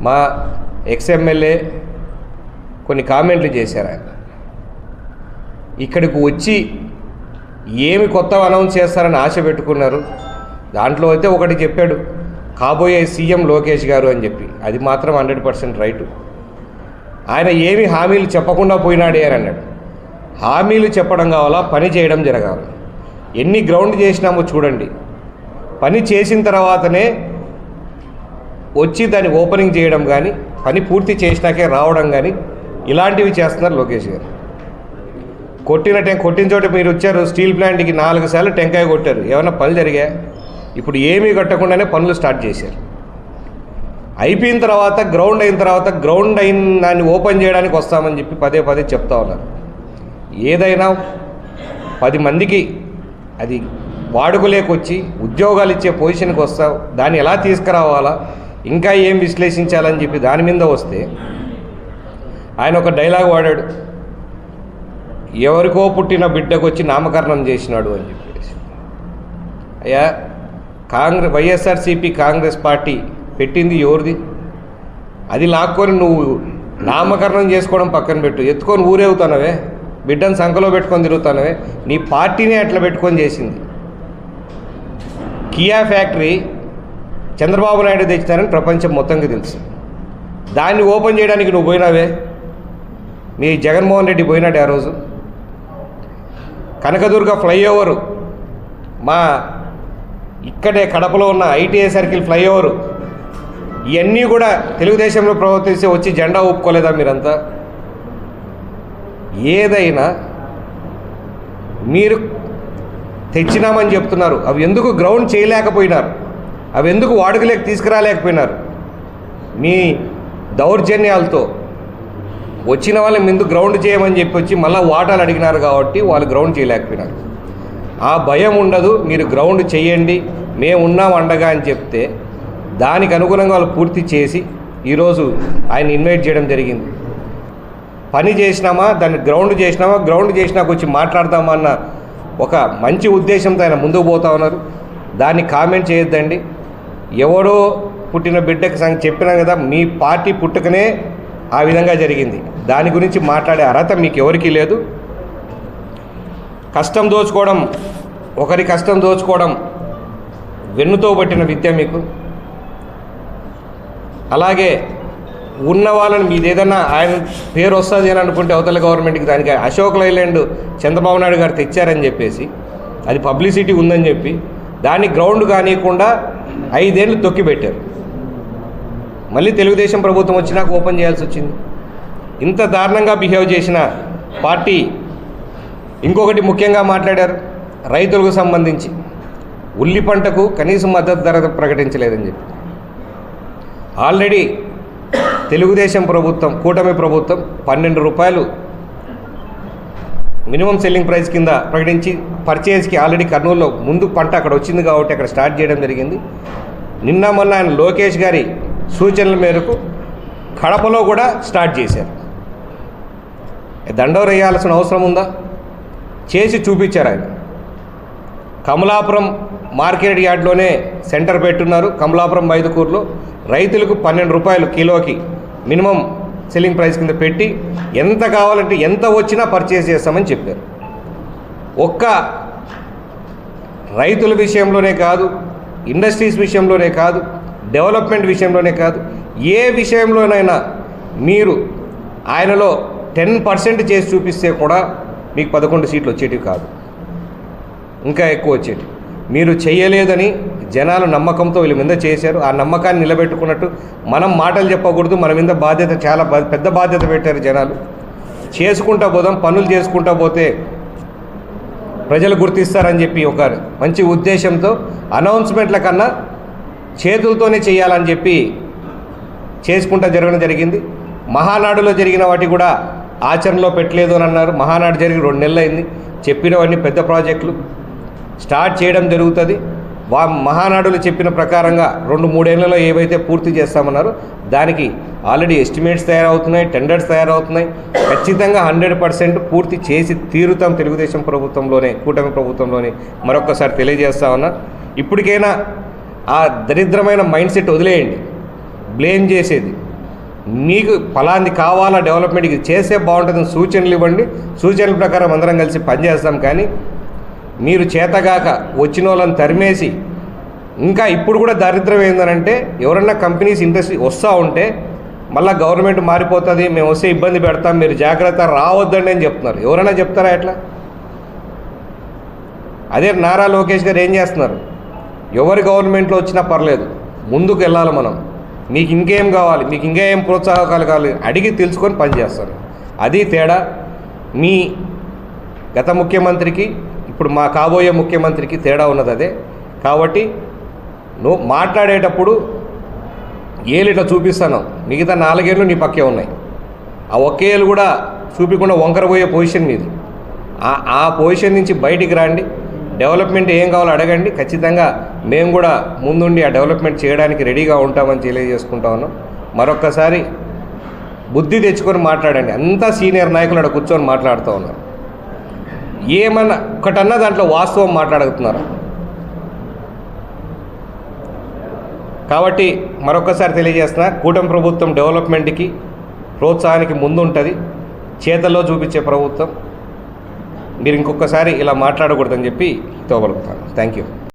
మా ఎక్స్ఎమ్మెల్యే కొన్ని కామెంట్లు చేశారు ఆయన. ఇక్కడికి వచ్చి ఏమి కొత్త అనౌన్స్ చేస్తారని ఆశ పెట్టుకున్నారు. దాంట్లో అయితే ఒకటి చెప్పాడు కాబోయే సీఎం లోకేష్ గారు అని చెప్పి. అది మాత్రం హండ్రెడ్ పర్సెంట్ రైటు. ఆయన ఏమి హామీలు చెప్పకుండా పోయినాడే అని అన్నాడు. హామీలు చెప్పడం కావాలా పని చేయడం జరగాలి. ఎన్ని గ్రౌండ్ చేసినామో చూడండి. పని చేసిన తర్వాతనే వచ్చి దాన్ని ఓపెనింగ్ చేయడం కానీ పని పూర్తి చేసినాకే రావడం కానీ ఇలాంటివి చేస్తున్నారు లోకేష్ గారు. కొట్టిన టెం కొట్టిన చోట మీరు వచ్చారు స్టీల్ ప్లాంట్కి నాలుగు సార్లు టెంకాయ కొట్టారు. ఏమైనా పనులు జరిగా ఇప్పుడు ఏమీ కట్టకుండానే పనులు స్టార్ట్ చేశారు. అయిపోయిన తర్వాత గ్రౌండ్ అయిన తర్వాత గ్రౌండ్ అయిన దాన్ని ఓపెన్ చేయడానికి వస్తామని చెప్పి పదే పదే చెప్తా ఉన్నారు. ఏదైనా పది మందికి అది వాడుకలేకొచ్చి ఉద్యోగాలు ఇచ్చే పొజిషన్కి వస్తావు దాన్ని ఎలా తీసుకురావాలా? ఇంకా ఏం విశ్లేషించాలని చెప్పి దాని మీద వస్తే ఆయన ఒక డైలాగ్ వాడాడు ఎవరికో పుట్టిన బిడ్డకు వచ్చి నామకరణం చేసినాడు అని చెప్పేసి. అయ్యా కాంగ్రెస్ వైఎస్ఆర్సీపీ కాంగ్రెస్ పార్టీ పెట్టింది ఎవరిది? అది లాక్కొని నువ్వు నామకరణం చేసుకోవడం పక్కన పెట్టు. ఎత్తుకొని ఊరేగుతానవే బిడ్డను సంఖలో పెట్టుకొని తిరుగుతానవే నీ పార్టీనే అట్లా పెట్టుకొని చేసింది. కియా ఫ్యాక్టరీ చంద్రబాబు నాయుడు తెచ్చినారని ప్రపంచం మొత్తంగా తెలుసు. దాన్ని ఓపెన్ చేయడానికి నువ్వు పోయినావే? మీ జగన్మోహన్ రెడ్డి పోయినాడు ఆ రోజు. కనకదుర్గ ఫ్లైఓవరు. మా ఇక్కడే కడపలో ఉన్న ఐటీఐ సర్కిల్ ఫ్లైఓవర్. ఇవన్నీ కూడా తెలుగుదేశంలో ప్రవర్తిస్తే వచ్చి జెండా ఒప్పుకోలేదా మీరంతా? ఏదైనా మీరు తెచ్చినామని చెప్తున్నారు. అవి ఎందుకు గ్రౌండ్ చేయలేకపోయినారు? అవి ఎందుకు వాడుకలేక తీసుకురాలేకపోయినారు? మీ దౌర్జన్యాలతో వచ్చిన వాళ్ళని ముందు గ్రౌండ్ చేయమని చెప్పి వచ్చి మళ్ళీ వాటాలు అడిగినారు కాబట్టి వాళ్ళు గ్రౌండ్ చేయలేకపోయినారు. ఆ భయం ఉండదు మీరు గ్రౌండ్ చేయండి మేము ఉన్నాం అండగా అని చెప్తే దానికి అనుగుణంగా వాళ్ళు పూర్తి చేసి ఈరోజు ఆయన ఇన్వైట్ చేయడం జరిగింది. పని చేసినామా దాన్ని గ్రౌండ్ చేసినామా గ్రౌండ్ చేసినాక వచ్చి మాట్లాడదామా అన్న ఒక మంచి ఉద్దేశంతో ఆయన ముందుకు పోతా ఉన్నారు. దాన్ని కామెంట్ చేయొద్దండి. ఎవడో పుట్టిన బిడ్డకి సంగతి చెప్పినా కదా మీ పార్టీ పుట్టుకనే ఆ విధంగా జరిగింది. దాని గురించి మాట్లాడే అర్హత మీకు ఎవరికీ లేదు. కష్టం దోచుకోవడం ఒకరి కష్టం దోచుకోవడం వెన్నుతో పట్టిన విద్య మీకు. అలాగే ఉన్న వాళ్ళని మీది ఏదైనా ఆయన పేరు వస్తుంది అని అనుకుంటే అవతల గవర్నమెంట్కి దానికి అశోక్ లైలాండ్ చంద్రబాబు నాయుడు గారు తెచ్చారని చెప్పేసి అది పబ్లిసిటీ ఉందని చెప్పి దాన్ని గ్రౌండ్ కానియకుండా ఐదేళ్ళు తొక్కిపెట్టారు మళ్ళీ తెలుగుదేశం ప్రభుత్వం వచ్చినాక ఓపెన్ చేయాల్సి వచ్చింది. ఇంత దారుణంగా బిహేవ్ చేసిన పార్టీ ఇంకొకటి ముఖ్యంగా మాట్లాడారు రైతులకు సంబంధించి. ఉల్లి పంటకు కనీస మద్దతు ధర ప్రకటించలేదని చెప్పి. ఆల్రెడీ తెలుగుదేశం ప్రభుత్వం కూటమి ప్రభుత్వం పన్నెండు రూపాయలు మినిమం సెల్లింగ్ ప్రైస్ కింద ప్రకటించి పర్చేజ్కి ఆల్రెడీ కర్నూలులో ముందు పంట అక్కడ వచ్చింది కాబట్టి అక్కడ స్టార్ట్ చేయడం జరిగింది. నిన్న మొన్న ఆయన లోకేష్ గారి సూచనల మేరకు కడపలో కూడా స్టార్ట్ చేశారు. దండవరేయాల్సిన అవసరం ఉందా? చేసి చూపించారు ఆయన. కమలాపురం మార్కెట్ యార్డ్లోనే సెంటర్ పెట్టున్నారు. కమలాపురం మైదుకూరులో రైతులకు పన్నెండు రూపాయలు కిలోకి మినిమం సెల్లింగ్ ప్రైస్ కింద పెట్టి ఎంత కావాలంటే ఎంత వచ్చినా పర్చేస్ చేస్తామని చెప్పారు. ఒక్క రైతుల విషయంలోనే కాదు ఇండస్ట్రీస్ విషయంలోనే కాదు డెవలప్మెంట్ విషయంలోనే కాదు ఏ విషయంలోనైనా మీరు ఆయనలో టెన్ పర్సెంట్ చేసి చూపిస్తే కూడా మీకు పదకొండు సీట్లు వచ్చేటివి కాదు. ఇంకా ఎక్కువ వచ్చేటివి. మీరు చేయలేదని జనాలు నమ్మకంతో వీళ్ళ మీద చేశారు. ఆ నమ్మకాన్ని నిలబెట్టుకున్నట్టు మనం మాటలు చెప్పకూడదు మన మీద బాధ్యత చాలా బా- పెద్ద బాధ్యత పెట్టారు జనాలు. చేసుకుంటా పోదాం పనులు చేసుకుంటా పోతే ప్రజలు గుర్తిస్తారని చెప్పి ఒక మంచి ఉద్దేశంతో అనౌన్స్మెంట్ల కన్నా చేతులతోనే చేయాలని చెప్పి చేసుకుంటా జరగడం జరిగింది. మహానాడులో జరిగిన వాటి కూడా ఆచరణలో పెట్టలేదు అని అన్నారు. మహానాడు జరిగి రెండు నెలలు అయింది చెప్పినవన్నీ పెద్ద ప్రాజెక్టులు. స్టార్ట్ చేయడం జరుగుతుంది. వా మహానాడులు చెప్పిన ప్రకారంగా రెండు మూడేళ్ళలో ఏవైతే పూర్తి చేస్తామన్నారో దానికి ఆల్రెడీ ఎస్టిమేట్స్ తయారవుతున్నాయి టెండర్స్ తయారవుతున్నాయి. ఖచ్చితంగా హండ్రెడ్ పర్సెంట్ పూర్తి చేసి తీరుతాం తెలుగుదేశం ప్రభుత్వంలోనే కూటమి ప్రభుత్వంలోనే. మరొకసారి తెలియజేస్తా ఉన్నా ఇప్పటికైనా ఆ దరిద్రమైన మైండ్ సెట్ వదిలేయండి. బ్లేమ్ చేసేది. మీకు ఫలాంది కావాలా డెవలప్మెంట్ ఇది చేస్తే బాగుంటుందని సూచనలు ఇవ్వండి. సూచనల ప్రకారం అందరం కలిసి పనిచేస్తాం కానీ మీరు చేతగాక వచ్చిన వాళ్ళని తరిమేసి ఇంకా ఇప్పుడు కూడా దారిద్ర్యం ఏంటంటే ఎవరన్నా కంపెనీస్ ఇండస్ట్రీ వస్తూ ఉంటే మళ్ళీ గవర్నమెంట్ మారిపోతుంది మేము వస్తే ఇబ్బంది పెడతాం మీరు జాగ్రత్త రావద్దండి అని చెప్తున్నారు. ఎవరైనా చెప్తారా ఎట్లా? అదే నారా లోకేష్ గారు ఏం చేస్తున్నారు? ఎవరి గవర్నమెంట్లో వచ్చినా పర్లేదు ముందుకు వెళ్ళాలి మనం. మీకు ఇంకేం కావాలి మీకు ఇంకా ఏం ప్రోత్సాహకాలు కావాలి అడిగి తెలుసుకొని పనిచేస్తారు. అది తేడా. మీ గత ముఖ్యమంత్రికి ఇప్పుడు మా కాబోయే ముఖ్యమంత్రికి తేడా ఉన్నది అదే. కాబట్టి నువ్వు మాట్లాడేటప్పుడు ఏలిట చూపిస్తాను. మిగతా నాలుగేళ్ళు నీ పక్కే ఉన్నాయి. ఆ ఒక్క ఏళ్ళు కూడా చూపించకుండా వంకరపోయే పొజిషన్ మీది ఆ ఆ పొజిషన్ నుంచి బయటికి రండి. డెవలప్మెంట్ ఏం కావాలో అడగండి. ఖచ్చితంగా మేము కూడా ముందుండి ఆ డెవలప్మెంట్ చేయడానికి రెడీగా ఉంటామని తెలియజేసుకుంటా ఉన్నాం. మరొక్కసారి బుద్ధి తెచ్చుకొని మాట్లాడండి. అంతా సీనియర్ నాయకులు అక్కడ కూర్చొని మాట్లాడుతూ ఉన్నారు. ఏమన్నా ఒకటన్నా దాంట్లో వాస్తవం మాట్లాడుతున్నారు. కాబట్టి మరొకసారి తెలియజేస్తున్నా కూటమి ప్రభుత్వం డెవలప్మెంట్కి ప్రోత్సాహానికి ముందుంటుంది చేతల్లో చూపించే ప్రభుత్వం. మీరు ఇంకొకసారి ఇలా మాట్లాడకూడదని చెప్పి తోగలుగుతాను థ్యాంక్ యూ